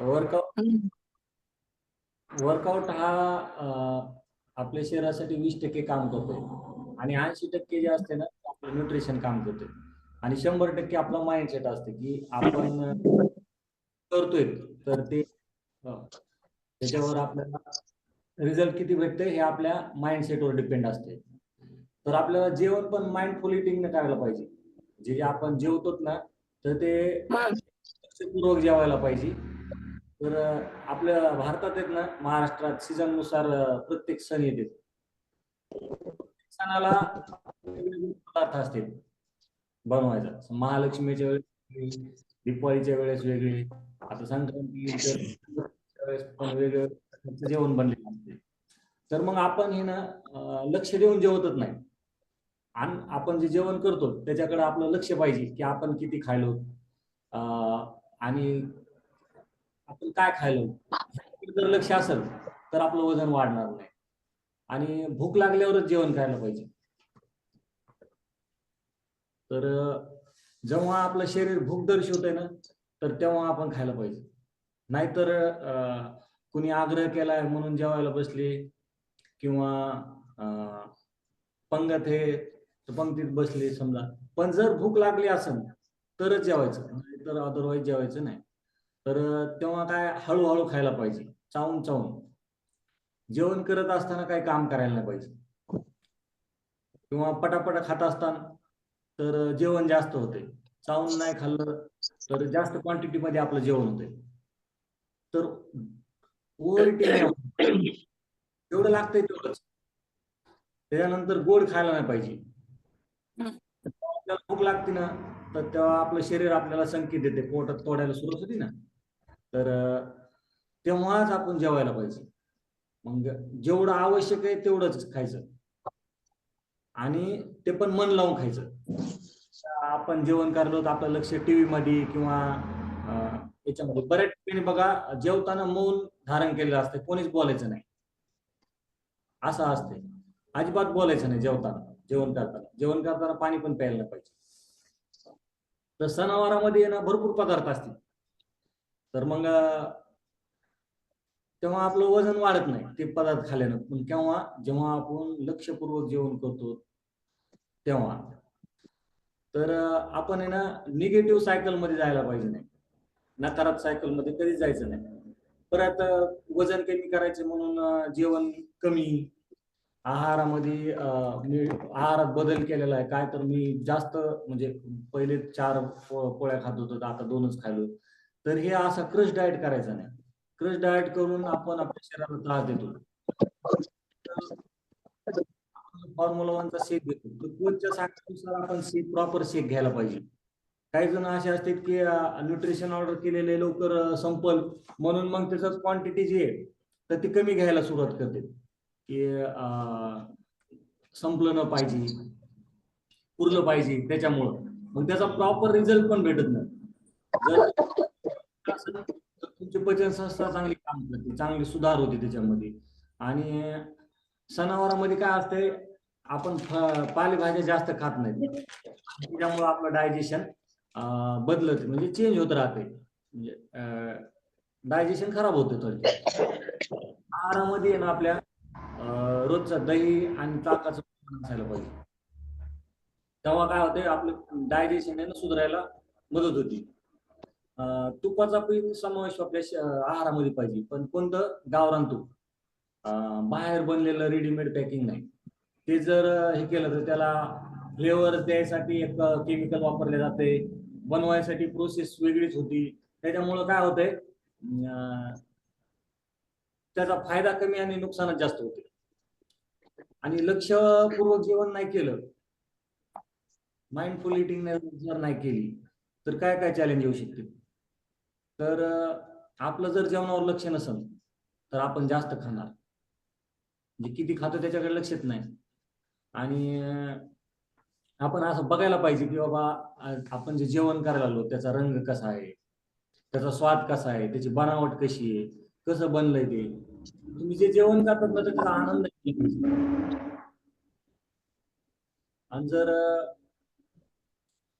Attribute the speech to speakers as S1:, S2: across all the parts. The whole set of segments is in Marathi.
S1: वर्कआउट. वर्कआउट हा आपल्या शरीरासाठी वीस टक्के काम करतोय आणि ऐंशी टक्के जे असते ना ते आपलं न्यूट्रिशन काम करते. आणि शंभर टक्के आपला माइंडसेट असते की आपण करतोय. तर ते अं, त्याच्यावर आपल्याला रिझल्ट किती भेटते हे आपल्या माइंडसेटवर डिपेंड असते. तर आपल्याला जेवण पण माइंडफुल इटिंग करायला पाहिजे. जे जे आपण जेवतो ना तर ते. लक्षपूर्वक जेवायला पाहिजे. तर आपल्या भारतात आहेत ना महाराष्ट्रात सीझननुसार प्रत्येक सण येते. सणाला पदार्थ असते. बनवायचा. महालक्ष्मीच्या वेळेस वेगळी, वेळेस वेगळे आता संक्रांती वेळेस पण वेगळं जेवण बनलेलं असते. तर मग आपण हे ना लक्ष देऊन जेवतच नाही. आणि आपण जे जेवण करतो त्याच्याकडे आपलं लक्ष पाहिजे की आपण किती खायलो आणि आपण काय खायलो जर लक्ष असेल तर आपलं वजन वाढणार नाही. आणि भूक लागल्यावरच जेवण खायला पाहिजे. तर जेव्हा आपलं शरीर भूक दर्शवतंय ना तर तेव्हा आपण खायला पाहिजे. नाहीतर कुणी आग्रह केलाय म्हणून जेवायला बसले किंवा पंगत हे तर पंक्तीत बसले समजा. पण जर भूक लागली असेल तरच जेवायचं. नाहीतर अदरवाईज जेवायचं नाही. तर तेव्हा काय हळूहळू खायला पाहिजे. चावून चावून. जेवण करत असताना काही काम करायला नाही पाहिजे. किंवा पटापटा खात असताना तर जेवण जास्त होते. चावून नाही खाल्लं तर जास्त क्वांटिटी मध्ये आपलं जेवण होते. तर जेवढं लागतंय तेवढंच. त्याच्यानंतर गोड खायला नाही पाहिजे. आपल्याला भूक लागते ना तर तेव्हा आपलं शरीर आपल्याला संकेत देते. पोटात तोडायला सुरुवात होती ना. तर तेव्हाच आपण जेवायला पाहिजे. मग जेवढं आवश्यक आहे तेवढंच खायचं. आणि ते पण मन लावून खायचं. आपण जेवण करलो तर आपलं लक्ष टीव्ही मध्ये किंवा याच्यामध्ये. बऱ्याच ठिकाणी बघा जेवताना मौन धारण केलेलं असतं. कोणीच बोलायचं नाही. असं असते अजिबात बोलायचं नाही जेवताना. जेवण करताना. जेवण करताना पाणी पण प्यायला पाहिजे. तर सणावारामध्ये ना भरपूर पदार्थ असतील. तर मग तेव्हा आपलं वजन वाढत नाही ते पदार्थ खाल्ल्यानं. पण केव्हा? जेव्हा आपण लक्षपूर्वक जेवण करतो तेव्हा. तर आपण आहे ना निगेटिव्ह सायकलमध्ये जायला पाहिजे नाही. नकारात्मक सायकलमध्ये कधीच जायचं नाही. परत वजन कमी करायचे म्हणून जेवण कमी. आहारामध्ये मी आहारात बदल केलेला आहे. काय तर मी जास्त म्हणजे पहिले चार पोळ्या खात होतो तर आता दोनच खायलो तर हे असा क्रश डाएट करायचा नाही. क्रश डाएट करून आपण आपल्या शरीराला त्रास देतो. फॉर्म्युला वनचा शेक घेतो तर कोचच्या सांगण्यानुसार आपण शेक प्रॉपर शेक घ्यायला पाहिजे. काही जण असे असतात की न्यूट्रिशन ऑर्डर केलेले लवकर संपल म्हणून मग त्याच्यात क्वांटिटी जी आहे तर ती कमी घ्यायला सुरुवात करते की संपलं न पाहिजे पुरलं पाहिजे त्याच्यामुळं. मग त्याचा प्रॉपर रिझल्ट पण भेटत नाही. जर असेल तर तुमची पचन संस्था चांगली काम करते चांगली सुधार होते त्याच्यामध्ये. आणि सणावारामध्ये काय असते आपण पालेभाज्या जास्त खात नाही. त्याच्यामुळे आपलं डायजेशन बदलत म्हणजे चेंज होत राहते. म्हणजे डायजेशन खराब होतं थोडक्यात आहारामध्ये ना आपल्या रोजचा रोजचं दही आणि ताकाचं असायला पाहिजे. तेव्हा काय होते आपलं डायजेशन आहे ना सुधारायला मदत होती. तुपाचा पण समावेश आपल्या आहारामध्ये पाहिजे. पण कोणतं? गावरान तूप. बाहेर बनलेलं रेडीमेड पॅकिंग नाही. ते जर हे केलं तर त्याला फ्लेवर द्यायसाठी एक केमिकल वापरले जाते. बनवायसाठी प्रोसेस वेगळीच होती. त्याच्यामुळं काय होतंय? त्याचा फायदा कमी आणि नुकसानच जास्त होते. आणि लक्षपूर्वक जेवण नाही केलं माइंडफुल इटिंग जर नाही केली तर काय काय चॅलेंज येऊ शकते तर आपलं जर जेवणावर लक्ष नसेल तर आपण जास्त खाणार. म्हणजे किती खातो त्याच्याकडे लक्षच नाही. आणि आपण असं बघायला पाहिजे की बाबा आपण जे जेवण करायला आलो त्याचा रंग कसा आहे? त्याचा स्वाद कसा आहे? त्याची बनावट कशी आहे? कसं बनलंय ते? तुम्ही जे जेवण करतात ना त्याचा आनंद आणि जर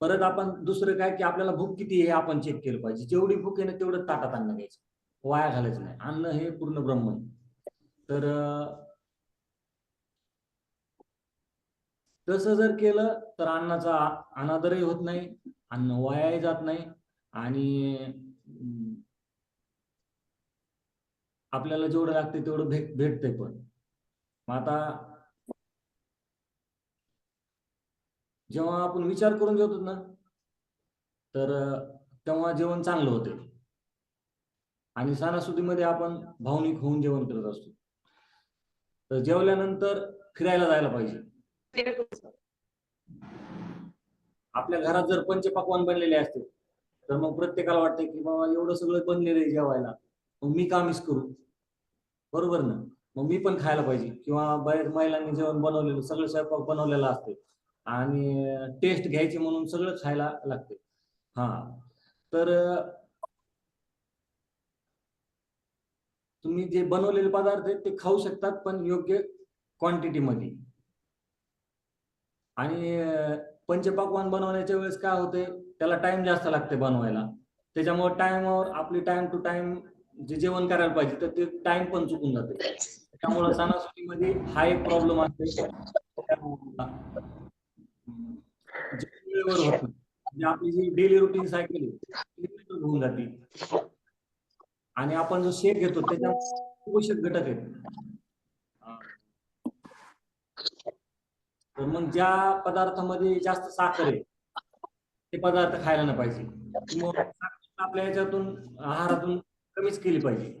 S1: परत आपण दुसरं काय की आपल्याला भूक किती आहे हे आपण चेक केलं पाहिजे. जेवढी भूक आहे ना तेवढं ताटात अन्न घ्यायचं. वाया घालायचं नाही. अन्न हे पूर्ण ब्रह्म आहे. तर तसं जर केलं तर अन्नाचा अनादरही होत नाही अन्न वायाही जात नाही आणि आपल्याला जेवढं लागते तेवढं भेट भेटते पण. मग आता जेव्हा आपण विचार करून जेवतो ना तर तेव्हा जेवण चांगलं होते. आणि सणासुदीमध्ये आपण भावनिक होऊन जेवण करत असतो. तर जेवल्यानंतर फिरायला जायला पाहिजे. आपल्या घरात जर पंचपक्वान बनलेले असते तर मग प्रत्येकाला वाटतं की बाबा एवढं सगळं बनलेलं आहे जेवायला. मग मी का मिस करू? बरोबर ना? मग मी पण खायला पाहिजे. किंवा बऱ्याच महिलांनी जेवण बनवलेलं सगळं स्वयंपाक बनवलेलं असते. आणि टेस्ट घ्यायची म्हणून सगळं खायला लागते. हा. तर तुम्ही जे बनवलेले पदार्थ आहेत ते खाऊ शकतात पण योग्य क्वांटिटी मध्ये. आणि अं, पंचपक्वान बनवण्याच्या वेळेस काय होते त्याला टाइम जास्त लागते बनवायला. त्याच्यामुळे टाइमवर आपली टाइम टू टाइम जे जेवण करायला पाहिजे तर ते टाइम पण चुकून जाते. त्यामुळे सणासुदीमध्ये हा एक प्रॉब्लेम असते. वेळेवर होत. म्हणजे आपली जी डेली रुटीन सायकल आहे ती होऊन जाते. आणि आपण जो शेक घेतो त्याच्यात पोषक घटक आहेत. तर मग ज्या पदार्थामध्ये जास्त साखर आहे ते पदार्थ खायला नाही पाहिजे. मग साखर आपल्या याच्यातून आहारातून कमीच केली पाहिजे.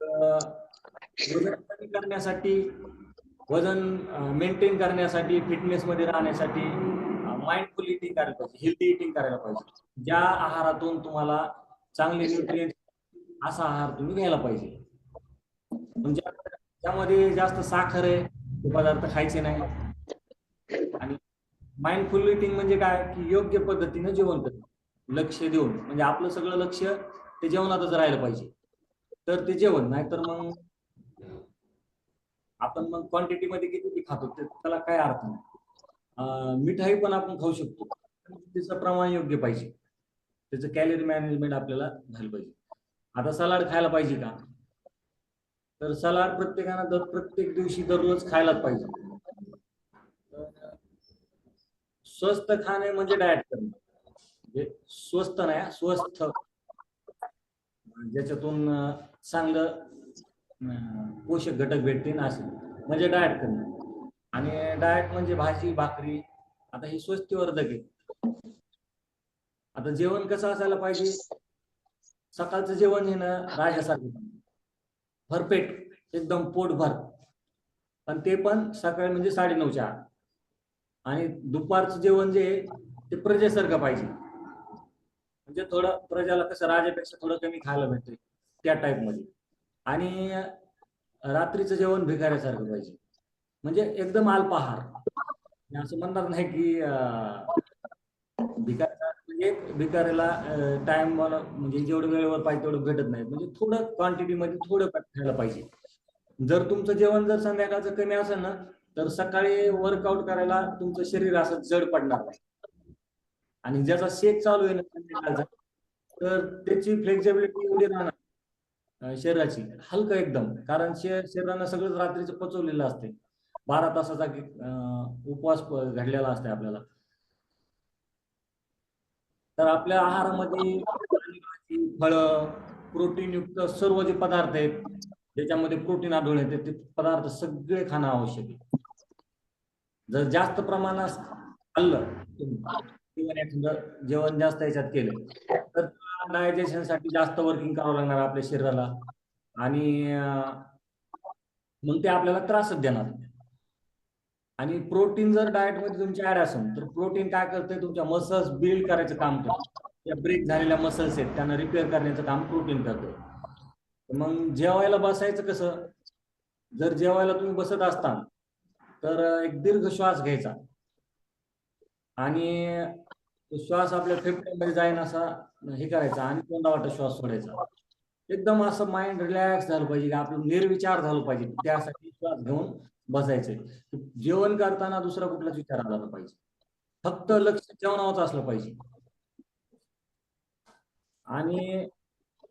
S1: तर वजन कमी करण्यासाठी वजन मेंटेन करण्यासाठी फिटनेस मध्ये राहण्यासाठी माइंडफुल इटिंग करायला पाहिजे हेल्दी इटिंग करायला पाहिजे. ज्या आहारातून तुम्हाला चांगले न्यूट्रिएंट असा आहार तुम्ही घ्यायला पाहिजे. म्हणजे त्यामध्ये जास्त साखर आहे ते पदार्थ खायचे नाही. आणि माइंडफुल इटिंग म्हणजे काय? की योग्य पद्धतीने जेवण करणं. लक्ष देऊन. म्हणजे आपलं सगळं लक्ष ते जेवणातच राहिलं पाहिजे. तर ते जेवण. नाहीतर मग आपण मग क्वांटिटी मध्ये किती खातो त्याला काय अर्थ नाही. मिठाई पण आपण खाऊ शकतो. त्याचं प्रमाण योग्य पाहिजे. त्याचं कॅलरी मॅनेजमेंट आपल्याला झालं पाहिजे. आता सलाड खायला पाहिजे का? तर सलाड प्रत्येकानं दर प्रत्येक दिवशी दररोज खायलाच पाहिजे. स्वस्त खाणे म्हणजे डायट करणं. म्हणजे स्वस्त नाही स्वस्त ज्याच्यातून चांगलं पोषक घटक भेटतील असेल म्हणजे डायट करणं. आणि डाएट म्हणजे भाजी भाकरी आता हे स्वस्तीवर्धक आहे. आता जेवण कसं असायला पाहिजे? सकाळचं जेवण हे ना राजासारखं. भरपेट एकदम पोटभर. पण ते पण सकाळी म्हणजे साडेनऊच्या आत. आणि दुपारचं जेवण जे आहे ते प्रजेसारखं पाहिजे. म्हणजे थोडं प्रजाला कसं राजापेक्षा थोडं कमी खायला भेटते त्या टाईपमध्ये. आणि रात्रीचं जेवण भिकाऱ्यासारखं पाहिजे. म्हणजे एकदम अल्पाहार. असं म्हणणार नाही की भिकार म्हणजे भिकाऱ्याला टाइम म्हणजे जेवढं वेळेवर पाहिजे तेवढं भेटत नाही. म्हणजे थोडं क्वांटिटी मध्ये थोडं खायला पाहिजे. जर तुमचं जेवण जर संध्याकाळचं कमी असेल ना तर सकाळी वर्कआउट करायला तुमचं शरीर असं जड पडणार नाही. आणि ज्याचा शेक चालू आहे ना संध्याकाळचा तर त्याची फ्लेक्झिबिलिटी एवढी राहणार शरीराची हलकं एकदम. कारण शरीरानं सगळंच रात्रीचं पचवलेलं असते बारा तासाचा उपवास घडलेला असते आपल्याला. तर आपल्या आहारामध्ये पालेभाजी, फळं प्रोटीन युक्त सर्व जे पदार्थ आहेत ज्याच्यामध्ये प्रोटीन आढळून येते ते पदार्थ सगळे खाणं आवश्यक आहे. जर जास्त प्रमाणात खाल्लं जेवण जास्त याच्यात केलं तर डायजेशनसाठी जास्त वर्किंग करावं लागणार आपल्या शरीराला. आणि मग ते आपल्याला त्रासच देणार आणि प्रोटीन जर डाएटमध्ये तुमची ऍड असेल तर प्रोटीन काय करते तुमच्या मसल्स बिल्ड करायचं काम करतं त्या ब्रेक झालेल्या मसल्स आहेत त्यांना रिपेअर करण्याचं काम प्रोटीन करतं मग जेवायला बसायचं कसं? जर जेवायला तुम्ही बसत असता तर एक दीर्घ श्वास घ्यायचा. आणि तो श्वास आपल्या फेफड्यामध्ये जाईन असा हे करायचा आणि तोंडावाटा श्वास सोडायचा. एकदम असं माइंड रिलॅक्स झालं पाहिजे आपलं निर्विचार झालं पाहिजे. त्यासाठी श्वास घेऊन बसायचे. जेवण करताना दुसरा कुठलाच विचार आला पाहिजे. फक्त लक्ष जेवणावरच असलं पाहिजे. आणि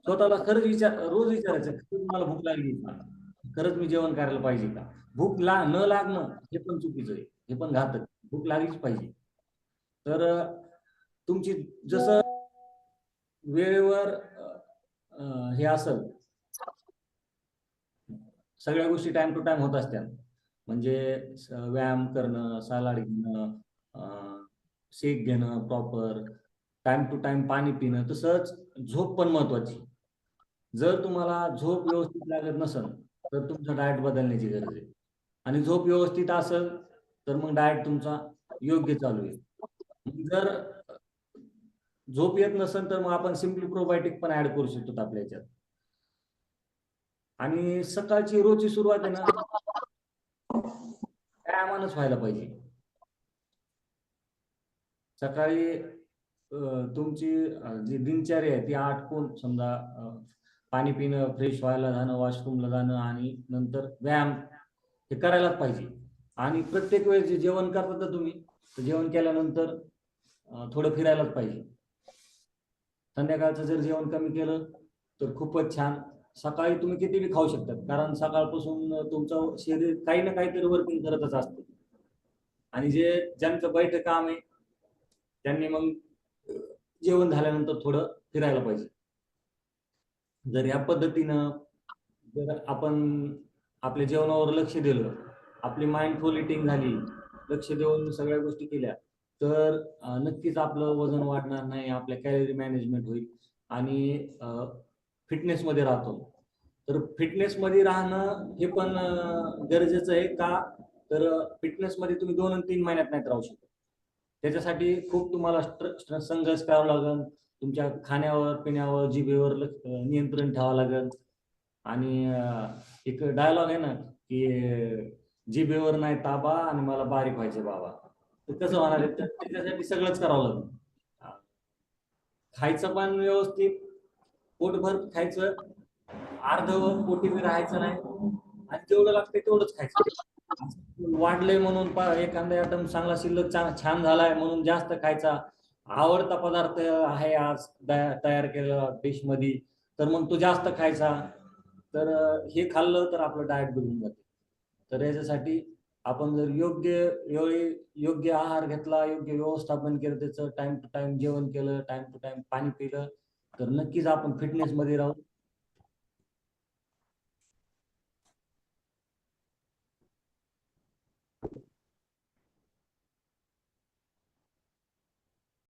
S1: स्वतःला खरंच विचार रोज विचारायचं मला भूक लागली का? खरंच मी जेवण करायला पाहिजे का? भूक ला न लागणं हे पण चुकीचं आहे. हे पण घातक भूक लागलीच पाहिजे. तर तुमची जसं वेळेवर हे असल सगळ्या गोष्टी टाइम टू टाइम होत असतात. म्हणजे व्यायाम करणं सलाड घेणं शेक घेणं प्रॉपर टाइम टू टाइम पाणी पिणं तसंच झोप पण महत्वाची. जर तुम्हाला झोप व्यवस्थित लागत नसेल तर तुमचं डाएट बदलण्याची गरज आहे. आणि झोप व्यवस्थित असेल तर मग डाएट तुमचा योग्य चालू आहे. जर झोप येत नसेल तर मग आपण सिम्पली प्रोबायोटिक पण ऍड करू शकतो आपल्या याच्यात आणि सकाळची रोजची सुरुवात आहे ना टायमानच व्हायला पाहिजे. सकाळी तुमची जी दिनचर्या आहे ती आटपून समजा पाणी पिणं फ्रेश व्हायला जाणं वॉशरूमला जाणं आणि नंतर व्यायाम हे करायलाच पाहिजे. आणि प्रत्येक वेळेस जे जेवण करता तर तुम्ही तर जेवण केल्यानंतर थोडं फिरायलाच पाहिजे. संध्याकाळचं जर जेवण कमी केलं तर खूपच छान. सकाळी तुम्ही किती बी खाऊ शकतात. कारण सकाळपासून तुमचं शरीर काही ना काहीतरी वर्किंग करतच असतं. आणि जे ज्यांचं बैठक काम आहे त्यांनी मग जेवण झाल्यानंतर थोडं फिरायला पाहिजे. जर या पद्धतीनं जर आपण आपल्या जेवणावर लक्ष दिलं आपली माइंडफुल इटिंग झाली लक्ष देऊन सगळ्या गोष्टी केल्या तर नक्कीच आपलं वजन वाढणार नाही आपल्या कॅलरी मॅनेजमेंट होईल. आणि फिटनेस मध्ये राहतो. तर फिटनेस मध्ये राहणं हे पण गरजेचं आहे का? तर फिटनेस मध्ये तुम्ही दोन आणि तीन महिन्यात नाही राहू शकत. त्याच्यासाठी खूप तुम्हाला संघर्ष करावा लागेल. तुमच्या खाण्यावर पिण्यावर जिभेवर नियंत्रण ठेवावं लागेल. आणि एक डायलॉग आहे ना की अं, जिभेवर नाही ताबा आणि मला बारीक व्हायचे बाबा. तर कसं होणार आहे तर त्याच्यासाठी सगळंच करावं लागेल. खायचं पण व्यवस्थित पोटभर खायचं अर्ध पोटी बी राहायचं नाही. आणि जेवढं लागतंय तेवढंच खायचं. वाढलंय म्हणून एखादा आयटम चांगला शिल्लक छान झालाय म्हणून जास्त खायचा आवडता पदार्थ आहे आज तयार केलेला डिशमध्ये तर मग तो जास्त खायचा. तर हे खाल्लं तर आपलं डाएट बिघडून जाते. तर याच्यासाठी आपण जर योग्य वेळी योग्य आहार घेतला योग्य व्यवस्थापन केलं त्याचं टाइम टू टाइम जेवण केलं टाइम टू टाइम पाणी पिलं तर नक्कीच आपण फिटनेस मध्ये राहू.